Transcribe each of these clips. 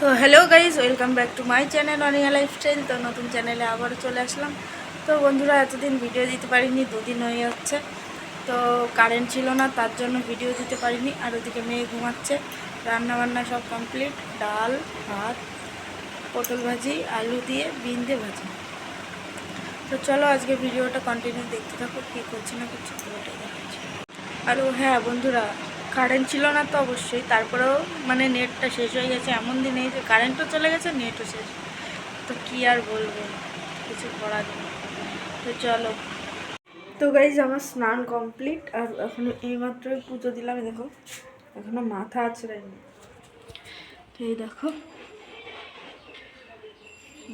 তো hello guys welcome back to my channel Aniya lifestyle তো নতুন চ্যানেলে আবারও চলে আসলাম। তো বন্ধুরা, এতদিন ভিডিও দিতে পারিনি, দুদিন হয়ে যাচ্ছে। তো কারেন্ট ছিল না, তার জন্য ভিডিও দিতে পারিনি। আর ওদিকে মেয়ে ঘুমাচ্ছে। রান্না বান্না সব কমপ্লিট ডাল, ভাত, পটল ভাজি, আলু দিয়ে বিন দিয়ে ভাজি। তো চলো আজকে ভিডিওটা কন্টিনিউ দেখতে থাকো, কী করছি না করছি, পুরোটাই দেখাচ্ছি। আর হ্যাঁ বন্ধুরা কারেন্ট ছিল না তো অবশ্যই। তারপরেও মানে নেটটা শেষ হয়ে গেছে। এমন দিনে যে কারেন্টও চলে গেছে নেটও শেষ। তো কী আর বলব? কিছু করার নেই। তো চলো। তো গাইজ আমার স্নান কমপ্লিট আর এখন এইমাত্রই পুজো দিলাম দেখো। এখনও মাথা আছড়াইনি তো এই দেখো।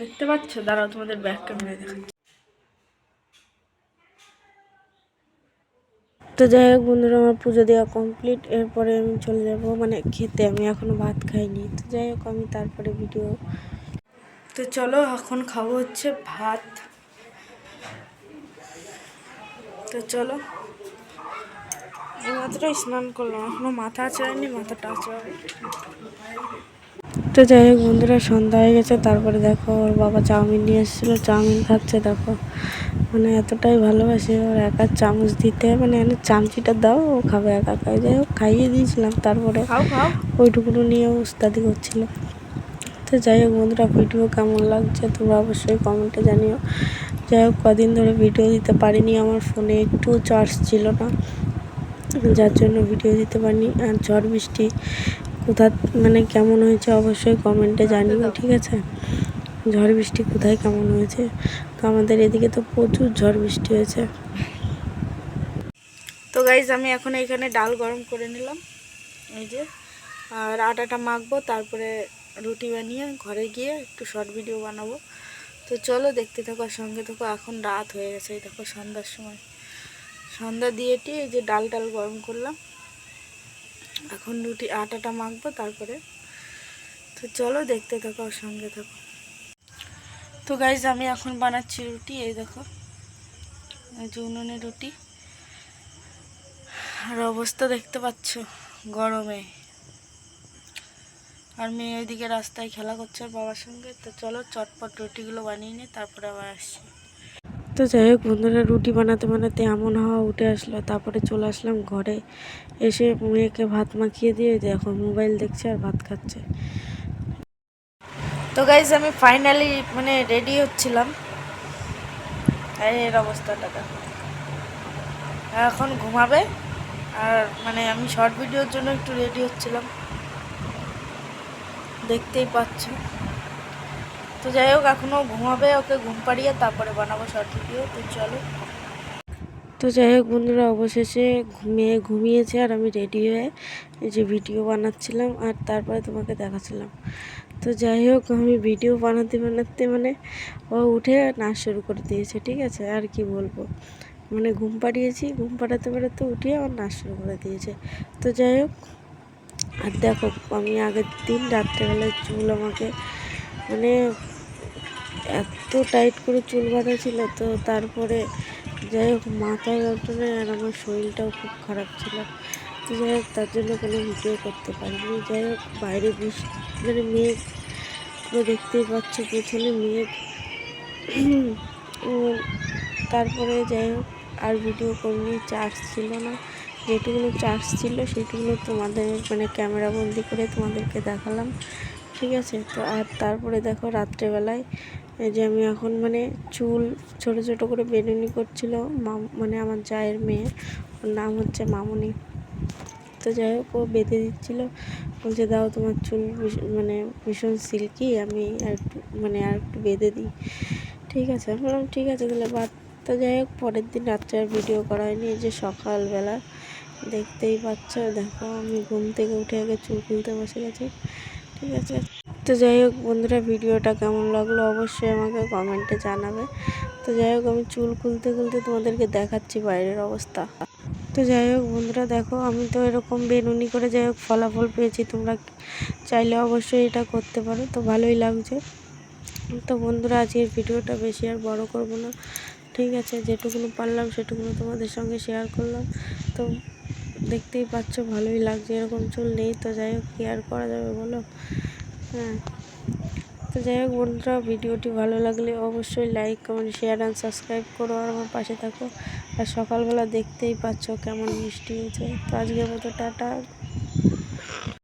দেখতে পাচ্ছ? দাঁড়াও, তোমাদের ব্যাক ক্যামেরায় দেখাচ্ছি। তো যাই হোক বন্ধুরা, আমার পুজো দেওয়া কমপ্লিট এরপরে আমি চলে যাব মানে খেতে। আমি এখনও ভাত খাইনি। তো যাই হোক, আমি তারপরে ভিডিও তো চলো, এখন খাব হচ্ছে ভাত। তো চলো। এইমাত্র স্নান করলাম। এখনও মাথা আচড়ায়নি মাথাটা আচড়াবে তো যাই হোক বন্ধুরা সন্ধ্যা হয়ে গেছে। তারপরে দেখো ওর বাবা চাউমিন নিয়ে এসেছিল। চাউমিন খাচ্ছে দেখো। মানে এতটাই ভালোবাসে ওর একা চামচ দিতে মানে এনে চামচিটা দাও ও খাবে একা একা। যাই হোক খাইয়ে দিয়েছিলাম। তারপরে ওইটুকুনো নিয়ে উস্তাদি করছিল। তো যাই হোক বন্ধুরা ভিডিও কেমন লাগছে তোমরা অবশ্যই কমেন্টে জানিও। যাই হোক কদিন ধরে ভিডিও দিতে পারিনি আমার ফোনে একটু চার্জ ছিল না। যার জন্য ভিডিও দিতে পারিনি। আর ঝড় বৃষ্টি কোথা মানে কেমন হয়েছে অবশ্যই কমেন্টে জানিও, ঠিক আছে? ঝড় বৃষ্টি কোথায় কেমন হয়েছে? তো আমাদের এদিকে তো প্রচুর ঝড় বৃষ্টি হয়েছে। তো গাইজ আমি এখন এখানে ডাল গরম করে নিলাম। এই যে, আর আটাটা মাখবো, তারপরে রুটি বানিয়ে ঘরে গিয়ে একটু শর্ট ভিডিও বানাবো। তো চলো দেখতে থাকো আর সঙ্গে থাকো, এখন রাত হয়ে গেছে দেখো সন্ধ্যার সময়। সন্ধ্যা দিয়েটি এই যে ডাল ডাল গরম করলাম। এখন রুটি আটাটা মাখবো, তারপরে তো চলো দেখতে থাকো সঙ্গে থাকো। তো গাইজ আমি এখন বানাচ্ছি রুটি, এই দেখো উনুনে রুটি। আর অবস্থা দেখতে পাচ্ছ, গরমে। আর মেয়ে ওইদিকে রাস্তায় খেলা করছে বাবার সঙ্গে, তো চলো চটপট রুটিগুলো বানিয়ে নিই তারপরে আবার আসছি। তো যাই হোক, বন্ধুরা, রুটি বানাতে বানাতে এমন হাওয়া উঠে আসলো। তারপরে চলে আসলাম ঘরে। এসে মেয়েকে ভাত মাখিয়ে দিয়ে দেখো, মোবাইল দেখছে আর ভাত খাচ্ছে। তো গাইজ আমি ফাইনালি মানে রেডি হচ্ছিলাম। এই এর অবস্থাটা এখন ঘুমাবে। আর মানে আমি শর্ট ভিডিওর জন্য একটু রেডি হচ্ছিলাম। দেখতেই পাচ্ছ। তো যাই হোক এখনও ঘুমাবে, ওকে ঘুম পাড়িয়ে তারপরে বানাবো শর্ট ভিডিও তো চলো। তো যাই হোক বন্ধুরা, অবশেষে ঘুমিয়ে, ঘুমিয়েছে আর আমি রেডি হয়ে যে ভিডিও বানাচ্ছিলাম আর তারপরে তোমাকে দেখাচ্ছিলাম। তো যাই হোক, আমি ভিডিও বানাতে বানাতে মানে ও উঠে নাচ শুরু করে দিয়েছে, ঠিক আছে? আর কি বলব? মানে ঘুম পাড়িয়েছি, ঘুম পাড়াতে পাড়াতে উঠে আমার নাচ শুরু করে দিয়েছে। তো যাই হোক, আর দেখো, আমি আগের দিন রাত্রেবেলায় চুল আমাকে মানে এত টাইট করে চুল বাঁধা ছিল তো তারপরে যাই হোক মাথা যন্ত্রণায় আর আমার শরীরটাও খুব খারাপ ছিল। তো যাই হোক, তার জন্য কোনো ভিডিও করতে পারিনি। যাই হোক, বাইরে বৃষ্টি মানে মেঘ পুরো দেখতেই পাচ্ছ পেছনে মেঘ। তারপরে যাই হোক, আর ভিডিও করিনি, চার্জ ছিল না। যেটুকুনো চার্জ ছিল, সেটুকুনো তোমাদের মানে ক্যামেরা বন্দি করে তোমাদেরকে দেখালাম। ঠিক আছে? তো আর তারপরে দেখো, রাত্রেবেলায় এই যে আমি এখন মানে চুল ছোট ছোট করে বেনুনি করছিল মানে আমার জায়ের মেয়ে। ওর নাম হচ্ছে মামনি। তো যাই হোক, ও বেঁধে দিচ্ছিল। বলছে, দাও তোমার চুল মানে ভীষণ সিল্কি, আমি আর একটু মানে আর একটু বেঁধে দিই। ঠিক আছে, আমি বললাম, ঠিক আছে তাহলে, বাদ তো যাই হোক, পরের দিন রাত্রে আর ভিডিও করা হয়নি। যে সকালবেলা দেখতেই পাচ্ছ, দেখো আমি ঘুম থেকে উঠে আগে চুল খুলতে বসে গেছি। ঠিক আছে তো যাই হোক বন্ধুরা, ভিডিওটা কেমন লাগল অবশ্যই আমাকে কমেন্টে জানাবে। তো যাই হোক আমি চুল খুলতে খুলতে তোমাদেরকে দেখাচ্ছি বাইরের অবস্থা। তো যাই হোক বন্ধুরা, দেখো আমি তো এরকম বেনুনি করে যাই হোক ফলাফল পেয়েছি, তোমরা চাইলে অবশ্যই এটা করতে পারো। তো ভালোই লাগছে। তো বন্ধুরা, আজকের ভিডিওটা বেশি আর বড় করব না। ঠিক আছে, যেটুকুনো পারলাম সেটুকুনো তোমাদের সঙ্গে শেয়ার করলাম। তো দেখতেই পাচ্ছ, ভালোই লাগছে, এরকম চুল নেই। তো যাই হোক, কি আর করা যাবে বলো? হ্যাঁ তো যাই হোক বন্ধুরা, ভিডিওটি ভালো লাগলে অবশ্যই like comment share and subscribe করো আর আমার পাশে থাকো। আর সকালবেলা দেখতেই পাচ্ছ কেমন মিষ্টি হয়েছে। তো আজকের মতো টাটা।